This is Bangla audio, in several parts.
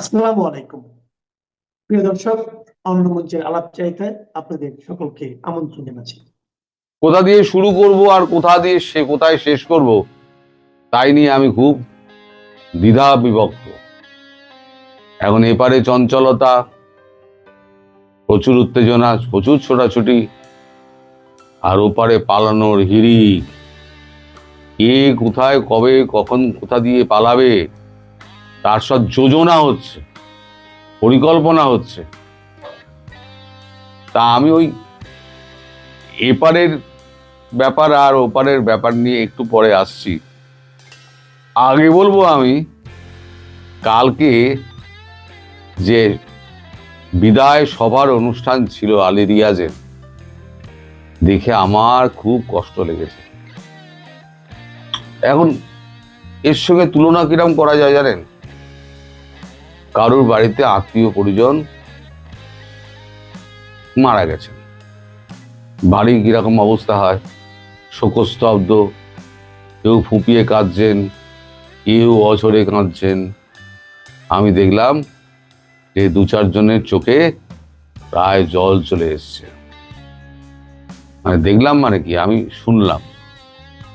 আসসালামু আলাইকুম। প্রিয় দর্শক অন্য আলাপ চাইতে আপনাদের সকলকে আমন্ত্রণ জানাচ্ছি। কোথা দিয়ে শুরু করব আর কোথা দিয়ে সে কোথায় শেষ করব, তাই নিয়ে আমি খুব দ্বিধা বিভক্ত। এখন এপারে চঞ্চলতা, প্রচুর উত্তেজনা, প্রচুর ছোটাছুটি, আর ওপারে পালানোর হিড়ি কে কোথায়, কবে, কখন, কোথা দিয়ে পালাবে তার সব যোজনা হচ্ছে, পরিকল্পনা হচ্ছে। তা আমি ওই এপারের ব্যাপার আর ওপারের ব্যাপার নিয়ে একটু পরে আসছি। আগে বলব আমি, কালকে যে বিদায় সভার অনুষ্ঠান ছিল আলী রিয়াজের, দেখে আমার খুব কষ্ট লেগেছে। এখন এর সঙ্গে তুলনা কিরম করা যায় জানেন? কারুর বাড়িতে আত্মীয় পরিজন মারা গেছে বাড়ি কীরকম অবস্থা হয়? শোকস্তব্ধ, কেউ ফুঁপিয়ে কাঁদছেন, কেউ অঝরে কাঁদছেন। আমি দেখলাম যে দু চারজনের চোখে প্রায় জল চলে এসছে। মানে দেখলাম মানে কি? আমি শুনলাম।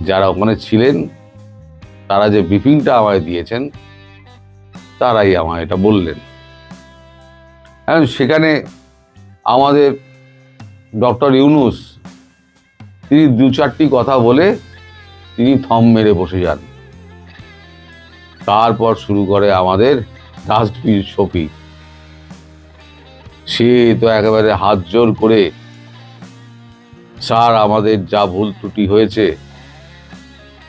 যারা ওখানে ছিলেন, তারা যে ব্রিফিংটা আমায় দিয়েছেন তারাই আমায় এটা বললেন। এখন সেখানে আমাদের ডক্টর ইউনুস, তিনি দু চারটি কথা বলে তিনি থম মেরে বসে যান। তারপর শুরু করে আমাদের ডাস্টবিন শফিক সে তো একেবারে হাত জোর করে, স্যার, আমাদের যা ভুল ত্রুটি হয়েছে,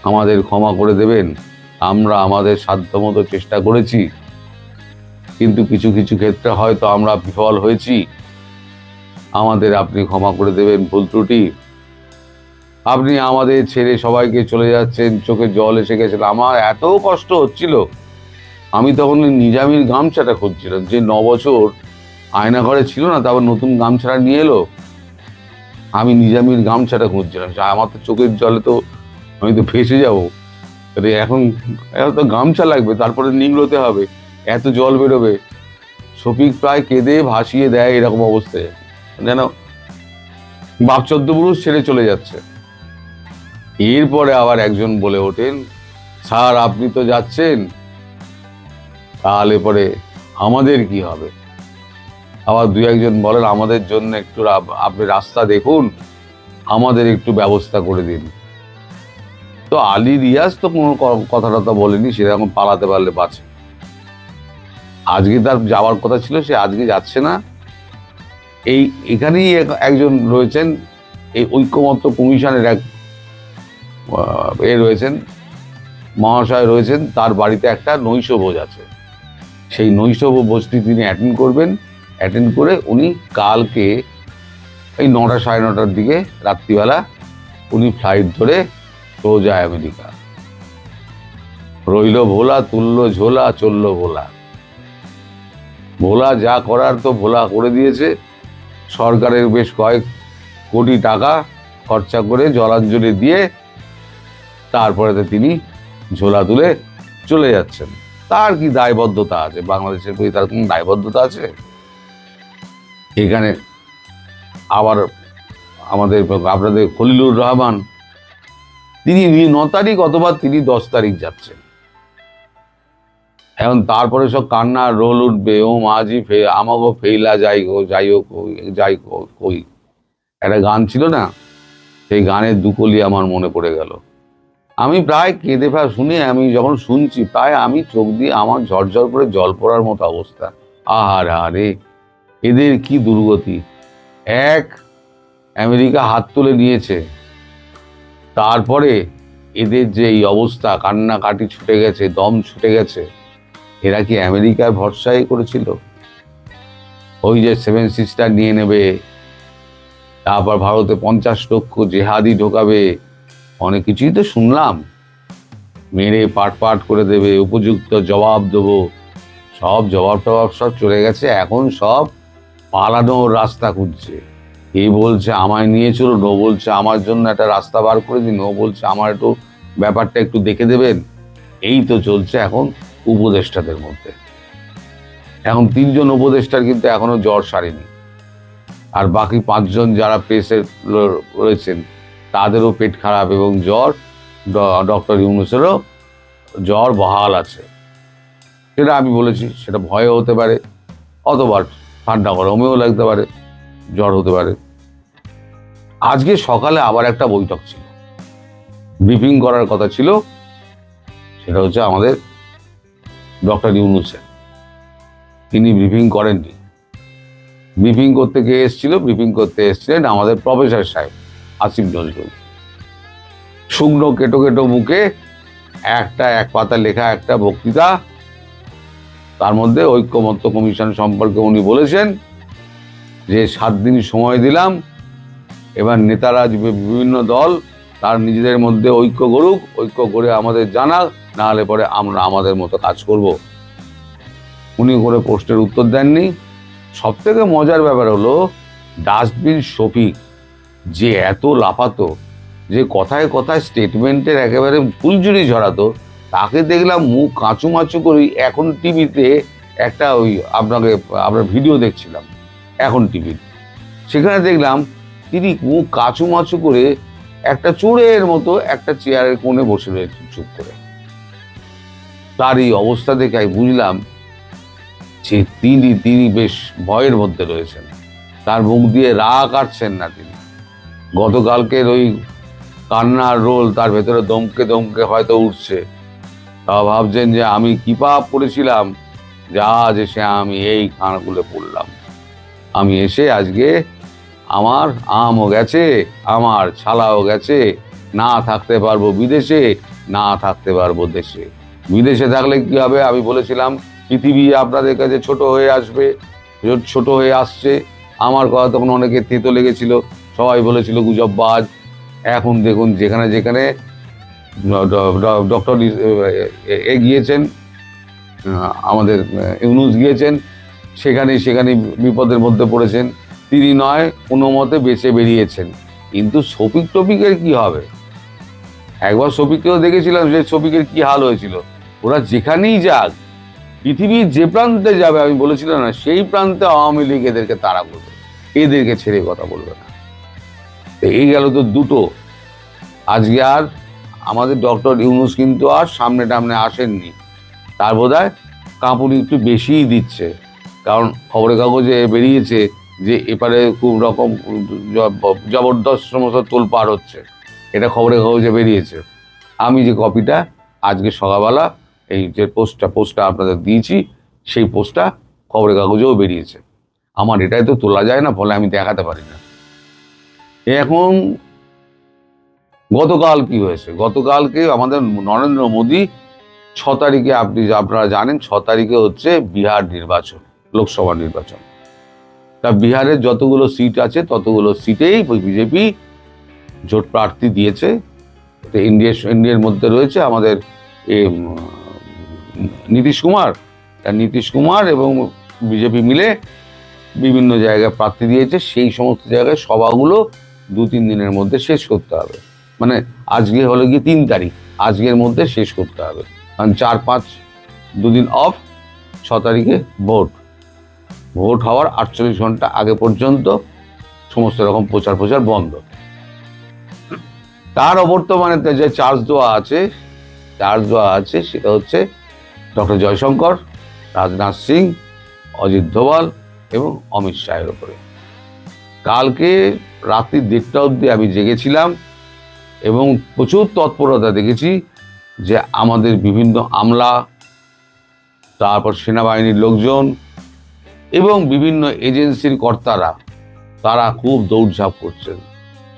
আমাদের ক্ষমা করে দেবেন। আমরা আমাদের সাধ্যমতো চেষ্টা করেছি, কিন্তু কিছু কিছু ক্ষেত্রে হয়তো আমরা বিফল হয়েছি। আমাদের আপনি ক্ষমা করে দেবেন, ভুল ত্রুটি। আপনি আমাদের ছেড়ে সবাইকে চলে যাচ্ছেন, চোখে জল এসে গেছিল আমার এত কষ্ট হচ্ছিল। আমি তখন নিজামির গামছাটা খুঁজছিলাম, যে ন বছর আয়না ঘরে ছিল না, তারপর নতুন গামছাটা নিয়ে এলো। আমি নিজামির গামছাটা খুঁজছিলাম। আমার তো চোখের জলে তো, আমি তো ফেসে যাব। এখন এখন তো গামছা লাগবে, তারপরে নিংড়োতে হবে, এত জল বেরোবে। শফিক প্রায় কেঁদে ভাসিয়ে দেয় এরকম অবস্থায়। যেন বাপ চোদ্দ পুরুষ ছেড়ে চলে যাচ্ছে। এরপরে আবার একজন বলে ওঠেন, স্যার, আপনি তো যাচ্ছেন। তাহলে পরে আমাদের কি হবে? আবার দু একজন বলেন, আমাদের জন্য একটু আপনি রাস্তা দেখুন, আমাদের একটু ব্যবস্থা করে দিন। তো আলী রিয়াজ তো কোনো ক- কথা টথা বলেনি সেরকম পালাতে পারলে বাঁচে। আজকে তার যাওয়ার কথা ছিল, সে আজকে যাচ্ছে না। এই, এখানেই একজন রয়েছেন, এই ঐক্যমত্য কমিশনের এক এ রয়েছেন, মহাশয় রয়েছেন, তার বাড়িতে একটা নৈশ ভোজ আছে। সেই নৈশ ভোজটি তিনি অ্যাটেন্ড করবেন। অ্যাটেন্ড করে উনি কালকে এই নটা সাড়ে নটার দিকে, রাত্রিবেলা, উনি ফ্লাইট ধরে সোজা আমেরিকা। রইল ভোলা, তুললো ঝোলা, চলল ভোলা। ভোলা যা করার তো ভোলা করে দিয়েছে। সরকারের বেশ কয়েক কোটি টাকা খরচা করে জলাঞ্জলি দিয়ে তারপরে তো তিনি ঝোলা তুলে চলে যাচ্ছেন। তার কি দায়বদ্ধতা আছে? বাংলাদেশের প্রতি তার কোনো দায়বদ্ধতা আছে? এখানে আবার আমাদের আপনাদের খলিলুর রহমান তিনি ন তারিখ অথবা তিনি দশ তারিখ যাচ্ছেন। এখন তারপরে সব কান্নার রোল উঠবে, ও মাঝি ফে, আমাগো ফেইলা যাই গো, যাই হোক যাই কই। একটা গান ছিল না, সেই গানের দুকলি আমার মনে পড়ে গেল। আমি প্রায় কেঁদে ফেলা শুনে আমি যখন শুনছি, প্রায় আমি চোখ দিয়ে আমার ঝরঝর করে জল পড়ার মতো অবস্থা। আহার আরে এদের কি দুর্গতি? এক আমেরিকা হাত তুলে নিয়েছে। তারপরে এদের যে এই অবস্থা, কান্নাকাটি ছুটে গেছে, দম ছুটে গেছে, এরা কি আমেরিকার ভরসাই করেছিল? ওই যে সেভেন সিস্টার নিয়ে নেবে, তারপর ভারতে পঞ্চাশ লক্ষ জেহাদি ঢোকাবে, অনেক কিছুই তো শুনলাম। মেরে পাট পাট করে দেবে, উপযুক্ত জবাব দেবো, সব জবাব টবাব সব চলে গেছে, এখন সব পালানোর রাস্তা খুঁজছে। এ বলছে আমায় নিয়ে চলুন ও বলছে আমার জন্য একটা রাস্তা বার করে দিন, ও বলছে আমার একটু ব্যাপারটা একটু দেখে দেবেন। এই তো চলছে এখন উপদেষ্টাদের মধ্যে। এখন তিনজন উপদেষ্টার কিন্তু এখনও জ্বর সারেনি। আর বাকি পাঁচজন যারা পেসে রয়েছেন, তাদেরও পেট খারাপ এবং জ্বর। ডক্টর ইউনুসেরও জ্বর বহাল আছে। সেটা আমি বলেছি, সেটা ভয় হতে পারে, অতবার ঠান্ডা গরমেও লাগতে পারে, জ্বর হতে পারে। আজকে সকালে আবার একটা বৈঠক ছিল। ব্রিফিং করার কথা ছিল, সেটা হচ্ছে আমাদের ডক্টর ইউনুসের তিনি ব্রিফিং করেননি। ব্রিফিং করতে কে এসেছিল? ব্রিফিং করতে এসেছিলেন আমাদের প্রফেসর সাহেব আসিফ নজরুল। শুকনো কেটো কেটো মুখে একটা এক পাতা লেখা একটা বক্তৃতা, তার মধ্যে ঐক্যমত্য কমিশন সম্পর্কে উনি বলেছেন যে সাত দিন সময় দিলাম এবার নেতারা বিভিন্ন দল, তার নিজেদের মধ্যে ঐক্য করুক ঐক্য করে আমাদের জানাক না হলে পরে আমরা আমাদের মতো কাজ করব। উনি করে পোস্টের উত্তর দেননি। সব থেকে মজার ব্যাপার হলো, ডাস্টবিন শফিক যে এত লাফাতো, যে কথায় কথায় স্টেটমেন্টের একেবারে ফুলঝুরি ঝরাতো, তাকে দেখলাম মুখ কাঁচু মাচু করি এখন টিভিতে একটা ওই আপনাকে আমরা ভিডিও দেখছিলাম, এখন টিভি সেখানে দেখলাম তিনি মুখ কাঁচু মাচু করে একটা চোরের মতো একটা চেয়ারের কোণে বসে রয়েছে চুপ করে। তার এই অবস্থা দেখে আমি বুঝলাম যে তিনি তিনি বেশ ভয়ের মধ্যে রয়েছেন। তার মুখ দিয়ে রা কাটছেন না তিনি। গতকালকের ওই কান্নার রোল তার ভেতরে দমকে দমকে হয়তো উঠছে। তা ভাবছেন যে আমি কি পাপ করেছিলাম, যা আজ এসে আমি এই কানগুলো পড়লাম। আমি এসে আজকে আমার আমও গেছে, আমার ছালাও গেছে। না থাকতে পারব বিদেশে, না থাকতে পারব দেশে। বিদেশে থাকলে কি হবে? আমি বলেছিলাম, পৃথিবী আপনাদের কাছে ছোট হয়ে আসবে, ছোট হয়ে আসছে। আমার কথা তখন অনেকে তেতো লেগেছিল। সবাই বলেছিল, গুজববাজ। এখন দেখুন, যেখানে যেখানে ডক্টর এ গিয়েছেন আমাদের ইউনুস গিয়েছেন সেখানে সেখানে বিপদের মধ্যে পড়েছেন। তিনি নয়, কোনো মতে বেঁচে বেরিয়েছেন। কিন্তু শফিক টপিকের কি হবে? একবার শফিককেও দেখেছিলাম যে শফিকের কি হাল হয়েছিল। ওরা যেখানেই যাক, পৃথিবীর যে প্রান্তে যাবে, আমি বলেছিলাম না, সেই প্রান্তে আওয়ামী লীগ এদেরকে তাড়া করবে। এদেরকে ছেড়ে কথা বলবে না। এই গেল তো দুটো। আজকে আর আমাদের ডক্টর ইউনুস কিন্তু আর সামনে টামনে আসেননি। তার বোধ হয় কাঁপুনি একটু বেশিই দিচ্ছে। কারণ খবরের কাগজে বেরিয়েছে যে এপারে খুব রকম জবরদস্ত সমস্ত তোলপাড় হচ্ছে। এটা খবরের কাগজে বেরিয়েছে। আমি যে কপিটা আজকে সকালবেলা এই যে পোস্টটা পোস্টটা আপনাদের দিয়েছি, সেই পোস্টটা খবরের কাগজেও বেরিয়েছে। আমার এটাই তো তোলা যায় না, ফলে আমি দেখাতে পারি না। এখন গতকাল কি হয়েছে? গতকালকে আমাদের নরেন্দ্র মোদী ছ তারিখে আপনি আপনারা জানেন, ছ তারিখে হচ্ছে বিহার নির্বাচন, লোকসভা নির্বাচন। তা বিহারের যতগুলো সিট আছে ততগুলো সিটেই বিজেপি জোট প্রার্থী দিয়েছে। তো ইন্ডিয়া ইন্ডিয়ার মধ্যে রয়েছে আমাদের এ, নীতিশ কুমার। তা নীতিশ কুমার এবং বিজেপি মিলে বিভিন্ন জায়গায় প্রার্থী দিয়েছে। সেই সমস্ত জায়গায় সভাগুলো দু তিন দিনের মধ্যে শেষ করতে হবে। মানে আজকে হলো গিয়ে তিন তারিখ। আজকের মধ্যে শেষ করতে হবে। কারণ চার পাঁচ দুদিন অফ ছ তারিখে ভোট। ভোট হওয়ার আটচল্লিশ ঘণ্টা আগে পর্যন্ত সমস্ত রকম প্রচার প্রচার বন্ধ। তার অবর্তমানে যে চার্জ দেওয়া আছে, চার্জ দেওয়া আছে সেটা হচ্ছে ডক্টর জয়শঙ্কর, রাজনাথ সিং, অজিত দোভাল এবং অমিত শাহের ওপরে কালকে রাত্রি দেড়টা অবধি আমি জেগেছিলাম এবং প্রচুর তৎপরতা দেখেছি যে আমাদের বিভিন্ন আমলা, তারপর সেনাবাহিনীর লোকজন এবং বিভিন্ন এজেন্সির কর্তারা, তারা খুব দৌড়ঝাঁপ করছেন।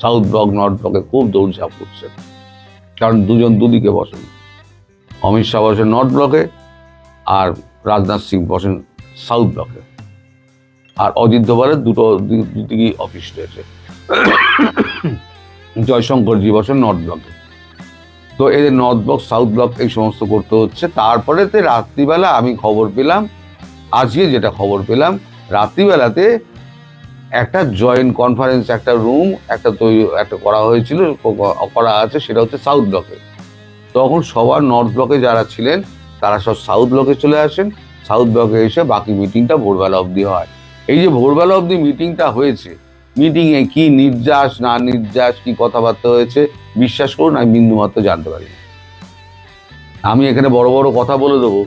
সাউথ ব্লক, নর্থ ব্লকে খুব দৌড়ঝাঁপ করছেন। কারণ দুজন দুদিকে বসেন। অমিত শাহ বসেন নর্থ ব্লকে আর রাজনাথ সিং বসেন সাউথ ব্লকে। আর অজিত দোভালের দুটো দুদিকেই অফিস রয়েছে। জয়শঙ্করজি বসেন নর্থ ব্লকে। তো এদের নর্থ ব্লক, সাউথ ব্লক এই সমস্ত করতে হচ্ছে। তারপরেতে রাত্রিবেলা আমি খবর পেলাম আজকে যেটা খবর পেলাম, রাত্রিবেলাতে একটা জয়েন্ট কনফারেন্স একটা রুম একটা তৈরি, একটা করা হয়েছিল, করা আছে, সেটা হচ্ছে সাউথ ব্লকে তখন সবার নর্থ ব্লকে যারা ছিলেন, তারা সব সাউথ ব্লকে চলে আসেন। সাউথ ব্লকে এসে বাকি মিটিংটা ভোরবেলা অবধি হয়। এই যে ভোরবেলা অবধি মিটিংটা হয়েছে মিটিংয়ে কি নির্যাস, না নির্যাস, কি কথাবার্তা হয়েছে, বিশ্বাস করুন, আমি বিন্দুমাত্র জানতে পারি। আমি এখানে বড় বড় কথা বলে দেবো।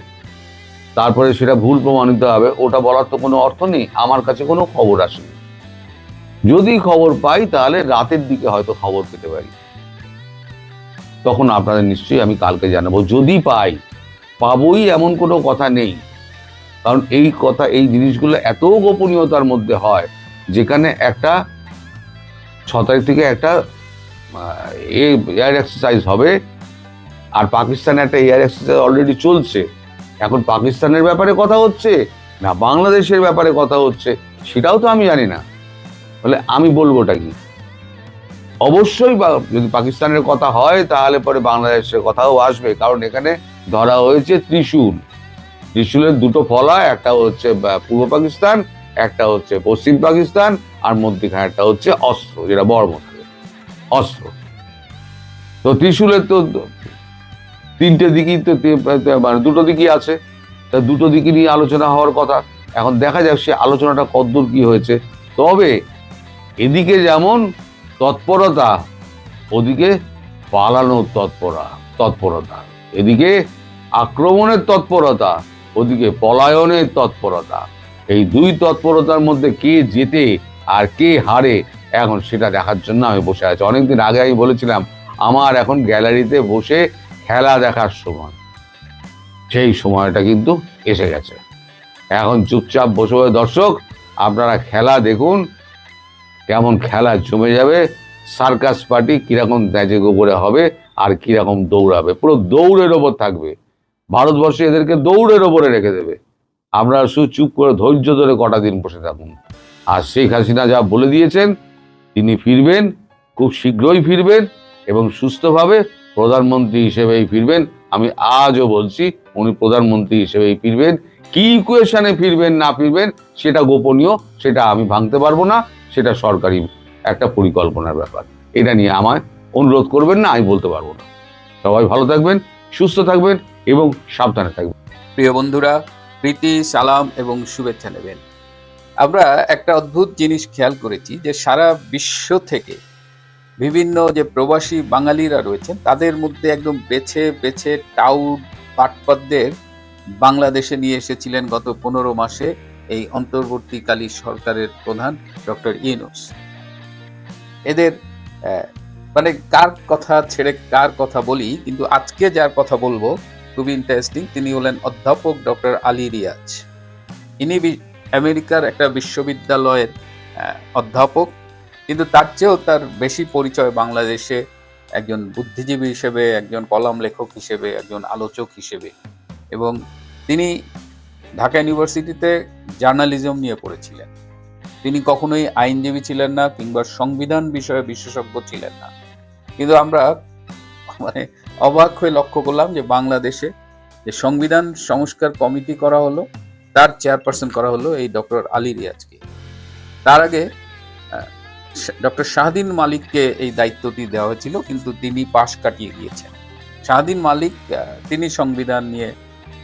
তারপরে সেটা ভুল প্রমাণিত হবে, ওটা বলার তো কোনো অর্থ নেই, আমার কাছে কোনো খবর আসেনি। যদি খবর পাই তাহলে রাতের দিকে হয়তো খবর পেতে পারি। তখন আপনাদের নিশ্চয়ই আমি কালকে জানাব। যদি পাই, পাবই এমন কোনো কথা নেই। কারণ এই কথা, এই জিনিসগুলো এত গোপনীয়তার মধ্যে হয়, যেখানে একটা ছ তারিখ থেকে একটা এয়ার এক্সারসাইজ হবে, আর পাকিস্তানে একটা এয়ার এক্সারসাইজ অলরেডি চলছে। এখন পাকিস্তানের ব্যাপারে কথা হচ্ছে না বাংলাদেশের ব্যাপারে কথা হচ্ছে সেটাও তো আমি জানি না। বলে আমি বলবোটা কি? অবশ্যই যদি পাকিস্তানের কথা হয় তাহলে পরে বাংলাদেশের কথাও আসবে, কারণ এখানে ধরা হয়েছে ত্রিশূল। ত্রিশূলের দুটো ফলা, একটা হচ্ছে পূর্ব পাকিস্তান, একটা হচ্ছে পশ্চিম পাকিস্তান, আর মধ্যখানে একটা হচ্ছে অস্ত্র, যেটা বর্ম অস্ত্র। তো ত্রিশূলের তো তিনটে দিকই তো মানে দুটো দিকই আছে। তা দুটো দিকই নিয়ে আলোচনা হওয়ার কথা। এখন দেখা যাক সে আলোচনাটা কতদূর কি হয়েছে। তবে এদিকে যেমন তৎপরতা, ওদিকে পালানোর তৎপরা, তৎপরতা। এদিকে আক্রমণের তৎপরতা, ওদিকে পলায়নের তৎপরতা। এই দুই তৎপরতার মধ্যে কে জেতে আর কে হারে, এখন সেটা দেখার জন্য আমি বসে আছি। অনেকদিন আগে আমি বলেছিলাম, আমার এখন গ্যালারিতে বসে খেলা দেখার সময়, সেই সময়টা কিন্তু এসে গেছে। এখন চুপচাপ বসে বসে দর্শক, আপনারা খেলা দেখুন, কেমন খেলা জমে যাবে, সার্কাস পার্টি কীরকম ন্যাচে গোবরে হবে আর কীরকম দৌড়াবে। পুরো দৌড়ের ওপর থাকবে। ভারতবর্ষে এদেরকে দৌড়ের ওপরে রেখে দেবে। আপনারা শুধু চুপ করে ধৈর্য ধরে কটা দিন বসে থাকুন। আর শেখ হাসিনা যা বলে দিয়েছেন, তিনি ফিরবেন, খুব শীঘ্রই ফিরবেন এবং সুস্থভাবে প্রধানমন্ত্রী হিসেবেই ফিরবেন। আমি আজও বলছি, উনি প্রধানমন্ত্রী হিসেবেই ফিরবেন। কি ইকুয়েশনে ফিরবেন, না ফিরবেন, সেটা গোপনীয়, সেটা আমি ভাঙতে পারব না, সেটা সরকারি একটা পরিকল্পনার ব্যাপার। এটা নিয়ে আমায় অনুরোধ করবেন না, আমি বলতে পারব না। সবাই ভালো থাকবেন, সুস্থ থাকবেন এবং সাবধানে থাকবেন। প্রিয় বন্ধুরা, প্রীতি, সালাম এবং শুভেচ্ছা নেবেন। আমরা একটা অদ্ভুত জিনিস খেয়াল করেছি যে সারা বিশ্ব থেকে বিভিন্ন যে প্রবাসী বাঙালিরা রয়েছেন, তাদের মধ্যে একদম বেছে বেছে টাউট পাটপদ্মের বাংলাদেশে নিয়ে এসেছিলেন গত পনেরো মাসে এই অন্তর্বর্তীকালী সরকারের প্রধান ডক্টর ইউনুস। এদের মানে কার কথা ছেড়ে কার কথা বলি, কিন্তু আজকে যার কথা বলব খুবই ইন্টারেস্টিং তিনি হলেন অধ্যাপক ডক্টর আলী রিয়াজ। ইনি আমেরিকার একটা বিশ্ববিদ্যালয়ের অধ্যাপক। কিন্তু তার চেয়েও তার বেশি পরিচয় বাংলাদেশে একজন বুদ্ধিজীবী হিসেবে, একজন কলাম লেখক হিসেবে, একজন আলোচক হিসেবে। এবং তিনি ঢাকা ইউনিভার্সিটিতে জার্নালিজম নিয়ে পড়েছিলেন। তিনি কখনোই আইনজীবী ছিলেন না কিংবা সংবিধান বিষয়ে বিশেষজ্ঞ ছিলেন না। কিন্তু আমরা মানে অবাক হয়ে লক্ষ্য করলাম যে বাংলাদেশে যে সংবিধান সংস্কার কমিটি করা হলো, তার চেয়ারপারসন করা হলো এই ডক্টর আলী রিয়াজকে। তার আগে ডক্টর শাহদিন মালিককে এই দায়িত্বটি দেওয়া হয়েছিল, কিন্তু তিনি পাশ কাটিয়ে গিয়েছেন। শাহদিন মালিক তিনি সংবিধান নিয়ে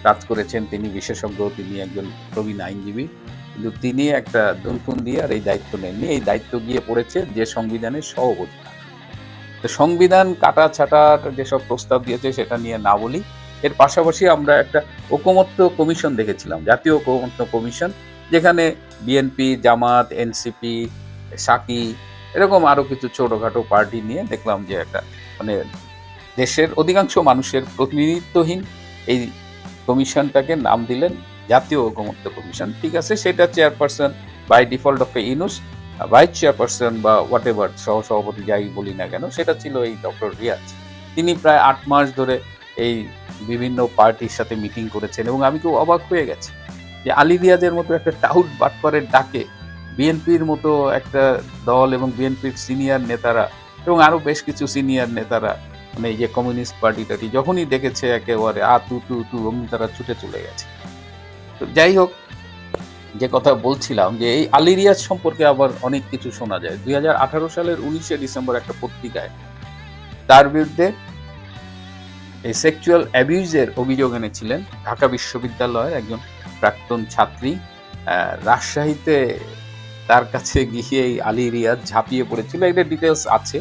কাজ করেছেন, তিনি বিশেষজ্ঞ, তিনি একজন প্রবীণ আইনজীবী। কিন্তু তিনি একটা দনফুন দিয়ে আর এই দায়িত্ব নেননি। এই দায়িত্ব গিয়ে পড়েছে যে সংবিধানের সহ তো সংবিধান কাটা ছাটার যেসব প্রস্তাব দিয়েছে, সেটা নিয়ে না বলি। এর পাশাপাশি আমরা একটা ঐকমত্য কমিশন দেখেছিলাম, জাতীয় ঐকমত্য কমিশন, যেখানে বিএনপি, জামাত, এনসিপি সাকি, এরকম আরও কিছু ছোটখাটো পার্টি নিয়ে দেখলাম যে একটা মানে দেশের অধিকাংশ মানুষের প্রতিনিধিত্বহীন এই কমিশনটাকে নাম দিলেন জাতীয় ঐকমত্য কমিশন। ঠিক আছে, সেটা chairperson by default of doctor Yunus vice chairperson বা হোয়াট এভার সহ, সভাপতি যাই বলি না কেন, সেটা ছিল এই ডক্টর রিয়াজ। তিনি প্রায় আট মাস ধরে এই বিভিন্ন পার্টির সাথে মিটিং করেছেন এবং আমি খুব অবাক হয়ে গেছি যে আলী রিয়াজের মতো একটা টাউট বাটপারের ডাকে বিএনপির মতো একটা দল এবং বিএনপির সিনিয়র নেতারা এবং আরও বেশ কিছু সিনিয়র নেতারা মানে এই যে কমিউনিস্ট পার্টি টাটি যখনই দেখেছে একেবারে আ, তু তু তু, অমনি তারা ছুটে চলে গেছে। তো যাই হোক, যে কথা বলছিলাম যে এই আলী রিয়াজ সম্পর্কে আবার অনেক কিছু শোনা যায়। দুই হাজার আঠারো সালের উনিশে ডিসেম্বর একটা পত্রিকায় তার বিরুদ্ধে এই সেক্সুয়াল অ্যাবিউজের অভিযোগ এনেছিলেন। ঢাকা বিশ্ববিদ্যালয়ের একজন প্রাক্তন ছাত্রী রাজশাহীতে তার কাছে গিয়ে এই আলী রিয়াজ ঝাঁপিয়ে পড়েছিল। এটা ডিটেলস আছে,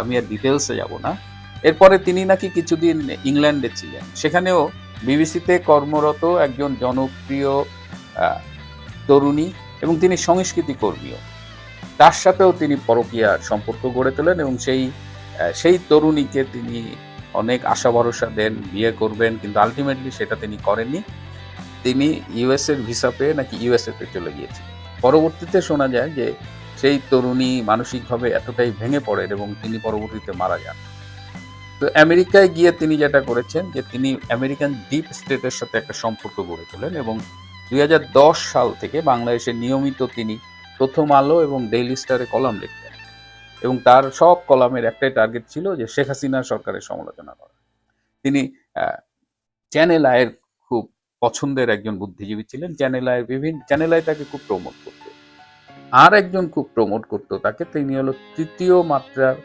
আমি আর ডিটেলসে যাব না। এরপরে তিনি নাকি কিছুদিন ইংল্যান্ডে ছিলেন। সেখানেও বিবিসিতে কর্মরত একজন জনপ্রিয় তরুণী এবং তিনি সংস্কৃতি কর্মীও। তার সাথেও তিনি পরকীয়া সম্পর্ক গড়ে তোলেন এবং সেই সেই তরুণীকে তিনি অনেক আশা ভরসা দেন, বিয়ে করবেন, কিন্তু আলটিমেটলি সেটা তিনি করেননি। তিনি ইউএস এর ভিসা পেয়ে নাকি ইউএসএ তে চলে গিয়েছেন পরবর্তীতে শোনা যায় যে সেই তরুণী মানসিকভাবে এতটাই ভেঙে পড়েন এবং তিনি পরবর্তীতে মারা যান। তো আমেরিকায় গিয়ে তিনি যেটা করেছেন যে তিনি আমেরিকান ডিপ স্টেটের সাথে একটা সম্পর্ক গড়ে তোলেন এবং দুই হাজার দশ সাল থেকে বাংলাদেশে নিয়মিত তিনি প্রথম আলো এবং ডেইলি স্টারে কলাম লিখতেন এবং তার সব কলামের একটাই টার্গেট ছিল যে শেখ হাসিনা সরকারের সমালোচনা করা। তিনি চ্যানেল আয়ের পছন্দের একজন বুদ্ধিজীবী ছিলেন চ্যানেল আয়ের বিভিন্ন চ্যানেল আয় তাকে খুব প্রমোট করতো। আর একজন খুব প্রমোট করতো তাকে, তিনি হলো তৃতীয় মাত্রার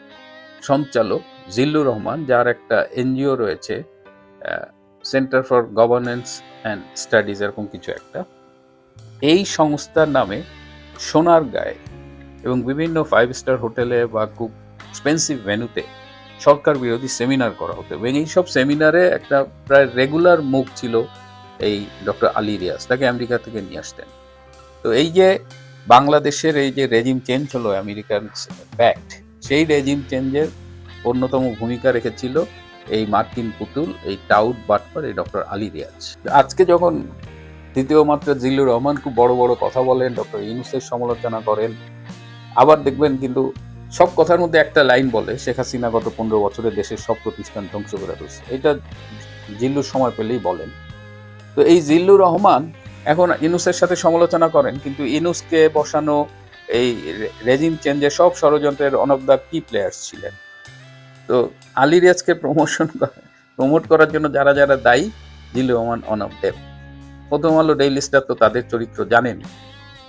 সঞ্চালক জিল্লুর রহমান, যার একটা এনজিও রয়েছে centre for governance and studies এরকম কিছু একটা। এই সংস্থার নামে সোনার গায়ে এবং বিভিন্ন ফাইভ স্টার হোটেলে বা খুব এক্সপেন্সিভ ভেন্যুতে সরকার বিরোধী সেমিনার করা হতো। এবং এইসব সেমিনারে একটা প্রায় রেগুলার মুখ ছিল এই ডক্টর আলী রিয়াজ, তাকে আমেরিকা থেকে নিয়ে আসতেন। তো এই যে বাংলাদেশের এই যে রেজিম চেঞ্জ হলো আমেরিকান ব্যাক্ট সেই রেজিম চেঞ্জের অন্যতম ভূমিকা রেখেছিল এই মার্কিন পুতুল, এই টাউট বাটপার, এই ডক্টর আলী রিয়াজ। আজকে যখন দ্বিতীয় মাত্রা জিল্লুর রহমান খুব বড় বড় কথা বলেন, ডক্টর ইউনুসের সমালোচনা করেন, আবার দেখবেন কিন্তু সব কথার মধ্যে একটা লাইন বলে, শেখ হাসিনা গত পনেরো বছরে দেশের সব প্রতিষ্ঠান ধ্বংস করে ফেলছে এটা জিল্লুর সময় পেলেই বলেন। তো এই জিল্লুর রহমান এখন ইনুসের সাথে সমালোচনা করেন, কিন্তু ইনুসকে বসানো এই রেজিম চেঞ্জে সব ষড়যন্ত্রের one of the key players ছিলেন। তো আলী রিয়াজকে প্রমোশন প্রমোট করার জন্য যারা যারা দায়ী, জিল্লুর রহমান অন অফ দেব প্রথম আলো ডেইলি স্টার তো তাদের চরিত্র জানেনি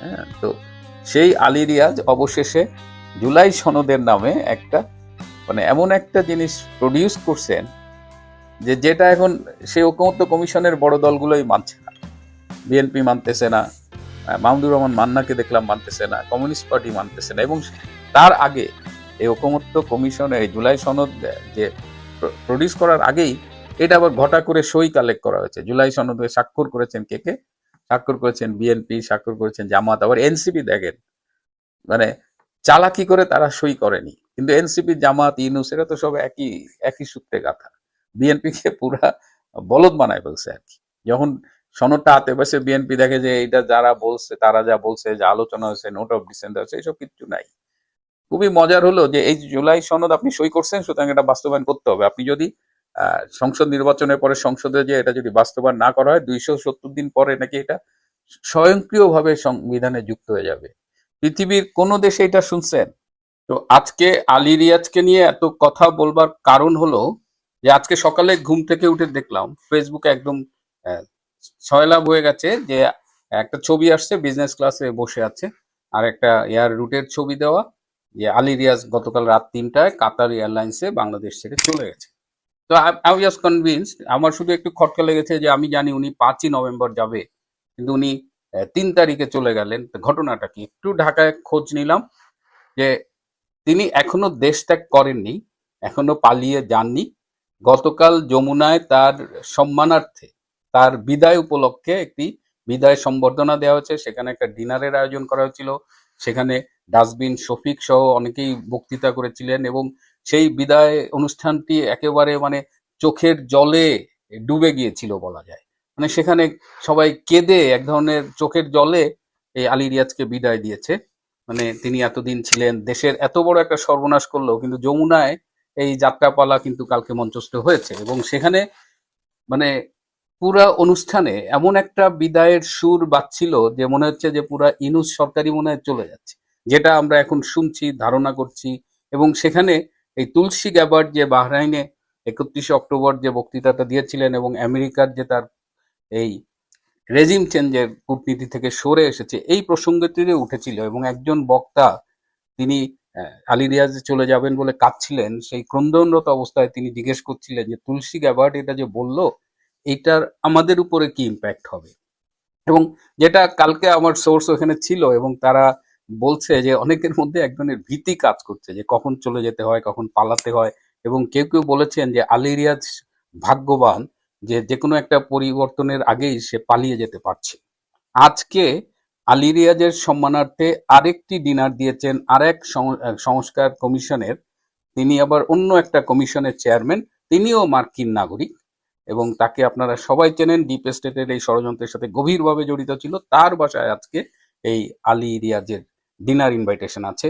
হ্যাঁ তো সেই আলী রিয়াজ অবশেষে জুলাই সনদের নামে একটা মানে এমন একটা জিনিস প্রডিউস করছেন যে যেটা এখন সেই ঐকমত্য কমিশনের বড় দলগুলোই মানছে না। বিএনপি মানতেছে না মাহমুদুর রহমান মান্নাকে দেখলাম মানতেছে না, কমিউনিস্ট পার্টি মানতেছে না এবং তার আগে এই ঐকমত্য কমিশনের এই জুলাই সনদ যে প্রডিউস করার আগেই এটা আবার ঘটা করে সই কালেক্ট করা হয়েছে। জুলাই সনদে স্বাক্ষর করেছেন কে কে? স্বাক্ষর করেছেন বিএনপি স্বাক্ষর করেছেন জামাত, আবার এনসিপি দেখেন। মানে চালাকি করে তারা সই করেনি। কিন্তু এনসিপি জামাত, ইউনুস, এরা তো সব একই একই সূত্রে গাথা। বিএনপি কে পুরা বলদ বানায় ফেলছে আর কি। যখন সনদটা হাতে বসে বিএনপি দেখে যে এটা যারা বলছে, তারা যা বলছে, যে আলোচনা হয়েছে, নোট অফ ডিসেন্ট হয়েছে, এইসব কিচ্ছু নাই। খুবই মজার হলো যে এই জুলাই সনদ আপনি সই করছেন, সুতরাং এটা বাস্তবায়ন করতে হবে। আপনি যদি সংসদ নির্বাচনের পরে সংসদে যে এটা যদি বাস্তবায়ন না করা হয়, দুইশো সত্তর দিন পরে নাকি এটা স্বয়ংক্রিয়ভাবে সংবিধানে যুক্ত হয়ে যাবে। পৃথিবীর কোনো দেশে এটা শুনছেন? তো আজকে আলী রিয়াজকে নিয়ে এত কথা বলবার কারণ হলো যে আজকে সকালে ঘুম থেকে উঠে দেখলাম ফেসবুকে একদম ছয়লাভ হয়ে গেছে যে একটা ছবি আসছে বিজনেস ক্লাসে বসে আছে, আর একটা এয়ার রুটের ছবি দেওয়া, যে আলী রিয়াজ গতকাল রাত তিনটায় কাতার এয়ারলাইন্সে বাংলাদেশ থেকে চলে গেছে। তো আই ওয়াজ কনভিন্সড আমার শুধু একটু খটকা লেগেছে যে আমি জানি উনি পাঁচই নভেম্বর যাবে, কিন্তু উনি তিন তারিখে চলে গেলেন। ঘটনাটা কি? একটু ঢাকায় খোঁজ নিলাম যে তিনি এখনও দেশ ত্যাগ করেননি, এখনও পালিয়ে যাননি। গতকাল যমুনায় তার সম্মানার্থে, তার বিদায় উপলক্ষে একটি বিদায় সম্বর্ধনা দেওয়া হয়েছে। সেখানে একটা ডিনারের আয়োজন করা হয়েছিল। সেখানে ডাস্টবিন শফিক সহ অনেকেই বক্তৃতা করেছিলেন এবং সেই বিদায় অনুষ্ঠানটি একেবারে মানে চোখের জলে ডুবে গিয়েছিল বলা যায়। মানে সেখানে সবাই কেঁদে এক ধরনের চোখের জলে এই আলী রিয়াজকে বিদায় দিয়েছে। মানে তিনি এতদিন ছিলেন। দেশের এত বড় একটা সর্বনাশ করল, কিন্তু যমুনায় এই যাত্রাপালা কিন্তু কালকে মঞ্চস্থ হয়েছে এবং সেখানে মানে পুরা অনুষ্ঠানে এমন একটা বিদায়ের সুর বাজছিল যে মনে হচ্ছে যে পুরা ইনুস সরকারি মনে হয় চলে যাচ্ছে, যেটা আমরা এখন শুনছি, ধারণা করছি এবং সেখানে এই তুলসী গ্যাবার্ড যে বাহরাইনে একত্রিশে অক্টোবর যে বক্তৃতাটা দিয়েছিলেন এবং আমেরিকার যে তার এই রেজিম চেঞ্জের কূটনীতি থেকে সরে এসেছে, এই প্রসঙ্গটি উঠেছিল এবং একজন বক্তা তিনি আলী রিয়াজে চলে যাবেন বলে কাঁদছিলেন, সেই ক্রন্দনরত অবস্থায় তিনি জিজ্ঞেস করছিলেন যে, তুলসী গ্যাবার্ড এটা যে বলল, এটার আমাদের উপরে কি ইম্প্যাক্ট হবে? এবং যেটা কালকে আমার সোর্স ওখানে ছিল এবং তারা বলছে যে, অনেকের মধ্যে এক ধরনের ভীতি কাজ করছে যে, কখন চলে যেতে হয়, কখন পালাতে হয় এবং কেউ কেউ বলেছেন যে, আলী রিয়াজ ভাগ্যবান যে যে কোনো একটা পরিবর্তনের আগেই সে পালিয়ে যেতে পারছে। আজকে আলী রিয়াজের সম্মানার্থে আরেকটি ডিনার দিয়েছেন আরেক সংস্কার কমিশনের। তিনি আবার অন্য একটা কমিশনের চেয়ারম্যান। তিনিও মার্কিন নাগরিক এবং তাকে আপনারা সবাই চেনেন। ডিপ স্টেটের এই ষড়যন্ত্রের সাথে গভীরভাবে জড়িত ছিল। তার বাসায় আজকে এই আলী রিয়াজের ডিনার ইনভাইটেশন আছে।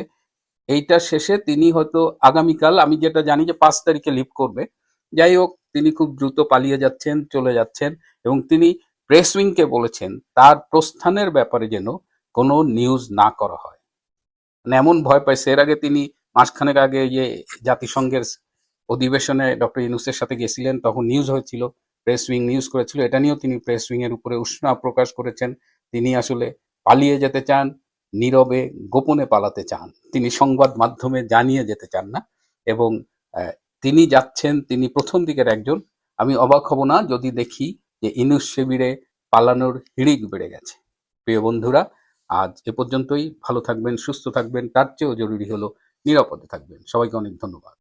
এইটা শেষে তিনি হয়তো আগামীকাল, আমি যেটা জানি যে পাঁচ তারিখে লিভ করবে। যাই হোক, তিনি খুব দ্রুত পালিয়ে যাচ্ছেন, চলে যাচ্ছেন এবং তিনি প্রেস উইংকে বলেছেন, তার প্রস্থানের ব্যাপারে যেন কোনো নিউজ না করা হয়। মানে এমন ভয় পাইছে এর আগে তিনি মাসখানেক আগে যে জাতিসংঘের অধিবেশনে ডক্টর ইউনুসের সাথে গেছিলেন, তখন নিউজ হয়েছিল প্রেস উইং নিউজ করেছিল। এটা নিয়েও তিনি প্রেস উইং এর উপরে উষ্ণা প্রকাশ করেছেন। তিনি আসলে পালিয়ে যেতে চান, নীরবে, গোপনে পালাতে চান। তিনি সংবাদ মাধ্যমে জানিয়ে যেতে চান না। এবং তিনি যাচ্ছেন, তিনি প্রথম দিকের একজন। আমি অবাক হব না যদি দেখি যে ইনুস শিবিরে পালানোর হিড়িক বেড়ে গেছে। প্রিয় বন্ধুরা, আজ এ পর্যন্তই। ভালো থাকবেন, সুস্থ থাকবেন। তার চেয়েও জরুরি হলো নিরাপদে থাকবেন। সবাইকে অনেক ধন্যবাদ।